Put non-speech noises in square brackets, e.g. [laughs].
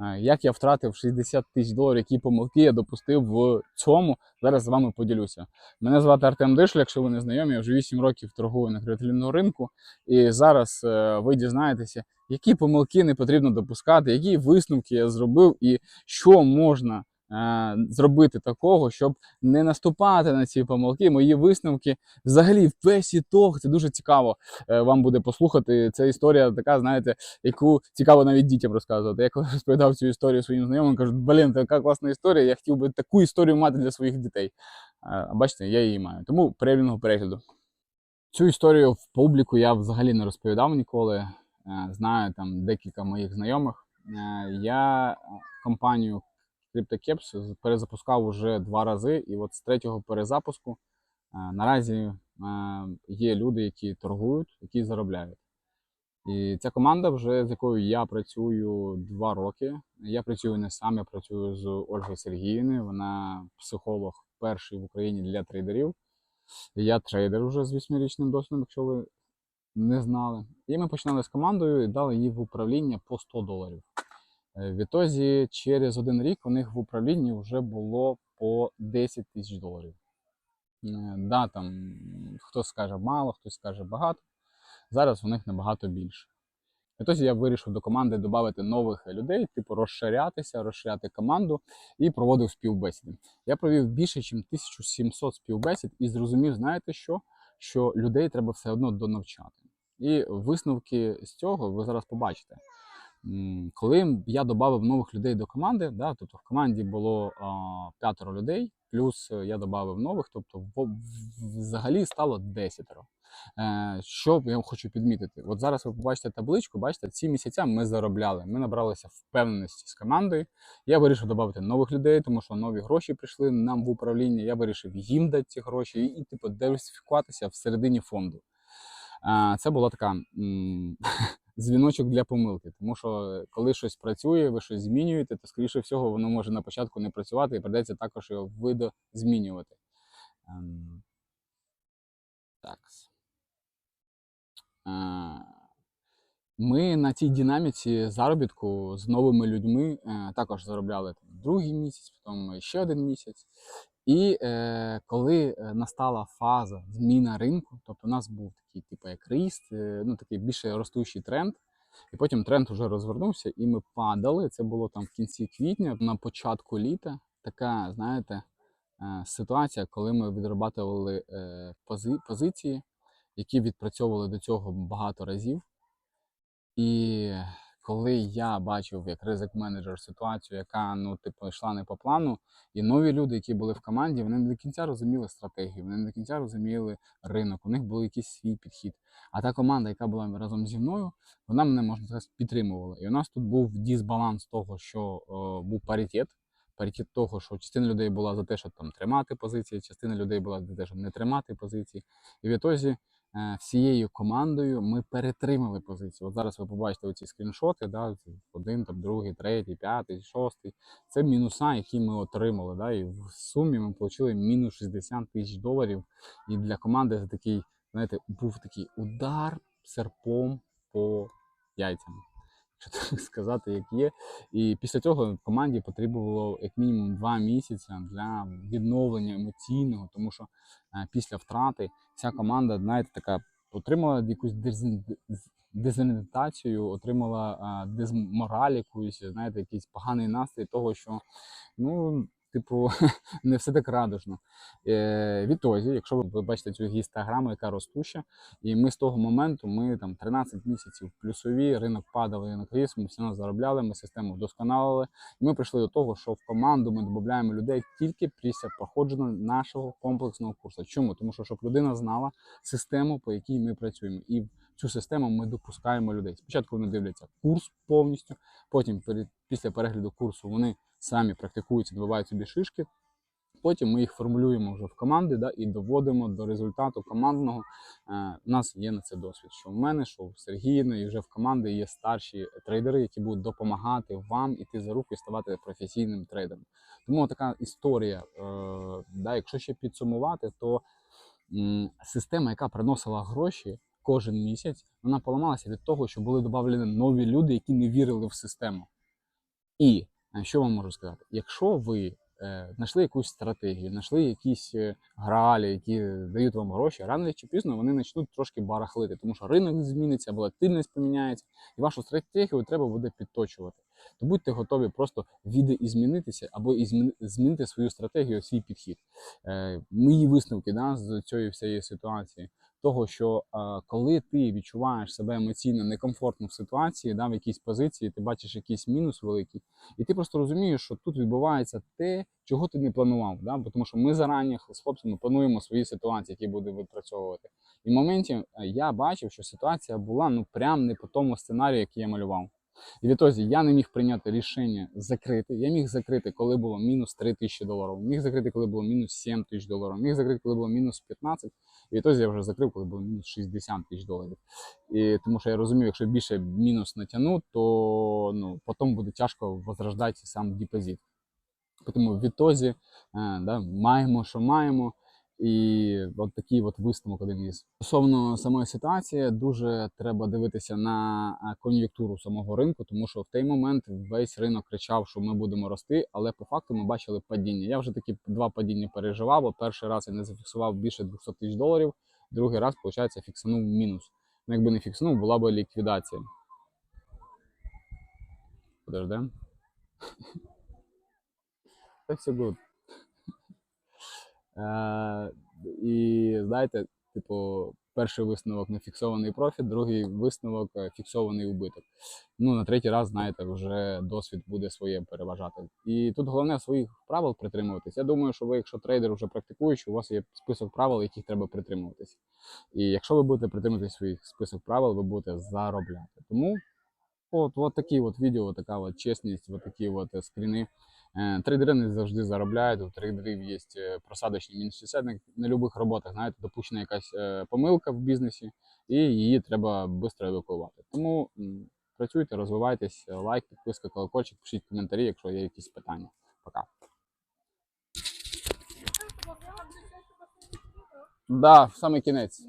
Е, Як я втратив 60 тисяч доларів, які помилки я допустив в цьому, зараз з вами поділюся. Мене звати Артем Дишля, якщо ви не знайомі, я вже 8 років торгую на креативному ринку. І зараз е, ви дізнаєтеся, які помилки не потрібно допускати, які висновки я зробив, і що можна зробити такого, щоб не наступати на ці помилки. Мої висновки взагалі весь ітог. Це дуже цікаво е, вам буде послухати. Це історія така, знаєте, яку цікаво навіть дітям розказувати. Я коли [laughs] розповідав цю історію своїм знайомим, кажуть, блін, така класна історія. Я хотів би таку історію мати для своїх дітей. А бачите, я її маю. Тому приємного перегляду. Цю історію в публіку я взагалі не розповідав ніколи. Е, Знаю там декілька моїх знайомих. Е, Я компанію CryptoCaps перезапускав уже два рази, і от з третього перезапуску е, наразі е, є люди, які торгують, які заробляють. І ця команда, вже з якою я працюю два роки. Я працюю не сам, я працюю з Ольгою Сергіївною. Вона психолог перший в Україні для трейдерів. Я трейдер вже з 8-річним досвідом, якщо ви не знали. І ми починали з командою і дали їй в управління по 100 доларів. Е, Відтоді, через один рік у них в управлінні вже було по 10 тисяч доларів. Е, Да, там хтось скаже мало, хтось скаже багато. Зараз у них набагато більше. Відтоді я вирішив до команди додати нових людей, типу розширятися, розширяти команду і проводив співбесіди. Я провів більше, ніж 1700 співбесід і зрозумів, знаєте що? Що людей треба все одно донавчати. І висновки з цього ви зараз побачите. Коли я додав нових людей до команди, да, тобто в команді було п'ятеро людей, плюс е, я додав нових, тобто взагалі стало десятеро. Е, Що я хочу підмітити? От зараз ви побачите табличку, бачите, ці місяця ми заробляли. Ми набралися впевненості з командою. Я вирішив додати нових людей, тому що нові гроші прийшли нам в управління. Я вирішив їм дати ці гроші і, типу, диверсифікуватися всередині фонду. Е, Це була така [laughs] дзвіночок для помилки, тому що коли щось працює, ви щось змінюєте, то скоріше всього воно може на початку не працювати і придеться також його видозмінювати. Ем, Так. Е, Ми на цій динаміці заробітку з новими людьми е, також заробляли другий місяць, потім ще один місяць. І е, коли е, настала фаза зміна ринку, тобто у нас був такий, типу, як ріст, е, ну такий більше ростущий тренд. І потім тренд вже розвернувся, і ми падали. Це було там в кінці квітня, на початку літа. Така, знаєте, е, ситуація, коли ми відрабатували е, пози- позиції, які відпрацьовували до цього багато разів. І коли я бачив як ризик менеджер ситуацію, яка ну, типу, йшла не по плану, і нові люди, які були в команді, вони не до кінця розуміли стратегію, вони не до кінця розуміли ринок, у них був якийсь свій підхід. А та команда, яка була разом зі мною, вона мене можна сказати підтримувала. І у нас тут був дисбаланс того, що е, був паритет. Паритет того, що частина людей була за те, щоб там тримати позиції, частина людей була за те, щоб не тримати позиції. І в ітозі всією командою ми перетримали позицію. От зараз ви побачите оці скріншоти, да, один, там, другий, третій, п'ятий, шостий. Це мінуса, які ми отримали. Да, і в сумі ми отримали мінус 60 тисяч доларів. І для команди це такий, знаєте, був такий удар серпом по яйцям. Якщо так [laughs] сказати, як є. І після цього команді потрібно як мінімум два місяці для відновлення емоційного, тому що е, після втрати ця команда, знаєте, така отримала якусь дезорієнтацію, отримала а, дезмораль якусь, знаєте, якийсь поганий настрій того, що ну. Типу, [laughs] не все так радужно. Е, відтоді, якщо ви- бачите цю гістограму, яка ростуща, і ми з того моменту, ми там 13 місяців плюсові, ринок падав, ринок ріс, ми все одно заробляли, ми систему вдосконалили. І ми прийшли до того, що в команду ми додаємо людей тільки після проходження нашого комплексного курсу. Чому? Тому що щоб людина знала систему, по якій ми працюємо. І в цю систему ми допускаємо людей. Спочатку вони дивляться курс повністю, потім після перегляду курсу вони самі практикуються, добивають собі шишки. Потім ми їх формулюємо вже в команди да, і доводимо до результату командного. Е, у нас є на це досвід. Що в мене, що в Сергіївна, і вже в команди є старші трейдери, які будуть допомагати вам іти за руку і ставати професійним трейдером. Тому така історія. Е, да, якщо ще підсумувати, то м, система, яка приносила гроші кожен місяць, вона поламалася від того, що були додавлені нові люди, які не вірили в систему. І е, що вам можу сказати? Якщо ви е, знайшли якусь стратегію, знайшли якісь е, гралі, які дають вам гроші, рано чи пізно вони почнуть трошки барахлити, тому що ринок зміниться, волатильність поміняється, і вашу стратегію треба буде підточувати. То будьте готові просто відзмінитися або і змінити свою стратегію, свій підхід. Е, Мої висновки да, з цієї всієї ситуації. Того, що е, коли ти відчуваєш себе емоційно некомфортно в ситуації, да, в якійсь позиції, ти бачиш якийсь мінус великий, і ти просто розумієш, що тут відбувається те, чого ти не планував. Да? Бо Тому що ми зарані з хлопцями плануємо свої ситуації, які будемо відпрацьовувати. І в моменті е, я бачив, що ситуація була ну прям не по тому сценарію, який я малював. І відтоді я не міг прийняти рішення закрити. Я міг закрити, коли було мінус 3 тисячі доларів, міг закрити, коли було мінус 7 тисяч доларів, міг закрити, коли було мінус 15, і відтоді я вже закрив, коли було мінус 60 тисяч доларів. І тому що я розумію, якщо більше мінус натягну, то ну, потім буде тяжко возрождати сам депозит. Тому в відтозі е, да, маємо, що маємо. І от такий от висновок один із. Стосовно самої ситуації, дуже треба дивитися на е, кон'юнктуру самого ринку, тому що в той момент весь ринок кричав, що ми будемо рости, але по факту ми бачили падіння. Я вже такі два падіння переживав, бо перший раз я не зафіксував більше 200 тисяч доларів, другий раз, виходить, фіксанув мінус. Ну, якби не фіксанув, була б ліквідація. Подожди. [laughs] Та все good. Е, і знаєте, типу, перший висновок не фіксований профіт, другий висновок е, фіксований убиток. Ну, на третій раз, знаєте, вже досвід буде своє переважати. І тут головне своїх правил притримуватись. Я думаю, що ви, якщо трейдер вже практикуючий, у вас є список правил, яких треба притримуватись. І якщо ви будете притримуватись своїх список правил, ви будете заробляти. Тому от, от такі от відео, така от чесність, от такі от е, скріни. Е, Трейдери не завжди заробляють, у трейдерів є е, просадочний мінус 60 на, будь-яких роботах. Знаєте, допущена якась е, помилка в бізнесі, і її треба швидко евакуювати. Тому працюйте, розвивайтесь, лайк, підписка, колокольчик, пишіть коментарі, якщо є якісь питання. Пока. Да, в самий кінець.